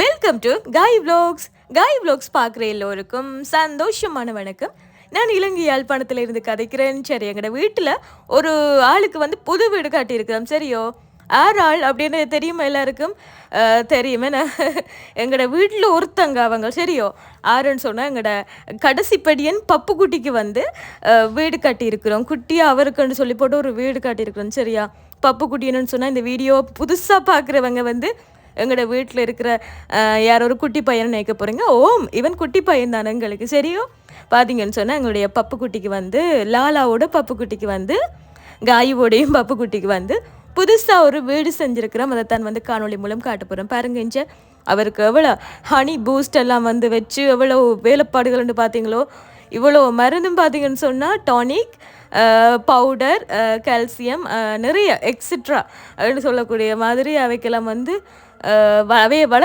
Welcome to காய் vlogs. காய் vlogs பார்க்குற எல்லோருக்கும் சந்தோஷமான வணக்கம். நான் இலங்கை யாழ்ப்பாணத்தில் இருந்து கதைக்கிறேன். சரி எங்களோட வீட்டில் ஒரு ஆளுக்கு வந்து புது வீடு காட்டியிருக்கிறோம். சரியோ? ஆறு ஆள் அப்படின்னு தெரியுமா எல்லாருக்கும்? தெரியுமே. நான் எங்களோட வீட்டில் ஒருத்தங்க அவங்க. சரியோ? ஆறுன்னு சொன்னால் எங்களோட கடைசி படியன் பப்புக்குட்டிக்கு வந்து வீடு கட்டியிருக்கிறோம். குட்டியாக அவருக்குன்னு சொல்லி போட்டு ஒரு வீடு காட்டியிருக்கிறோம். சரியா? பப்பு குட்டின்னு சொன்னால் இந்த வீடியோ புதுசாக பார்க்குறவங்க வந்து எங்களோட வீட்டில் இருக்கிற யார் யாரோ ஒரு குட்டி பையனை நினைக்க போகிறீங்க ஓம் இவன் குட்டி பையன் தானே எங்களுக்கு. சரியோ? பார்த்தீங்கன்னு சொன்னால் எங்களுடைய பப்பு குட்டிக்கு வந்து லாலாவோட பப்பு குட்டிக்கு வந்து காயுவோடையும் பப்பு குட்டிக்கு வந்து புதுசாக ஒரு வீடு செஞ்சுருக்கிறோம். அதை தான் வந்து காணொளி மூலம் காட்ட போகிறோம் பாருங்க இஞ்ச அவருக்கு எவ்வளோ ஹனி பூஸ்ட் எல்லாம் வந்து வச்சு எவ்வளோ வேலைப்பாடுகள்னு பார்த்தீங்களோ இவ்வளோ மருந்தும் பார்த்தீங்கன்னு சொன்னால் டானிக் பவுடர் கால்சியம் நிறைய எக்ஸெட்ரா அப்படின்னு சொல்லக்கூடிய மாதிரி அவைக்கெல்லாம் வந்து வ- அவைய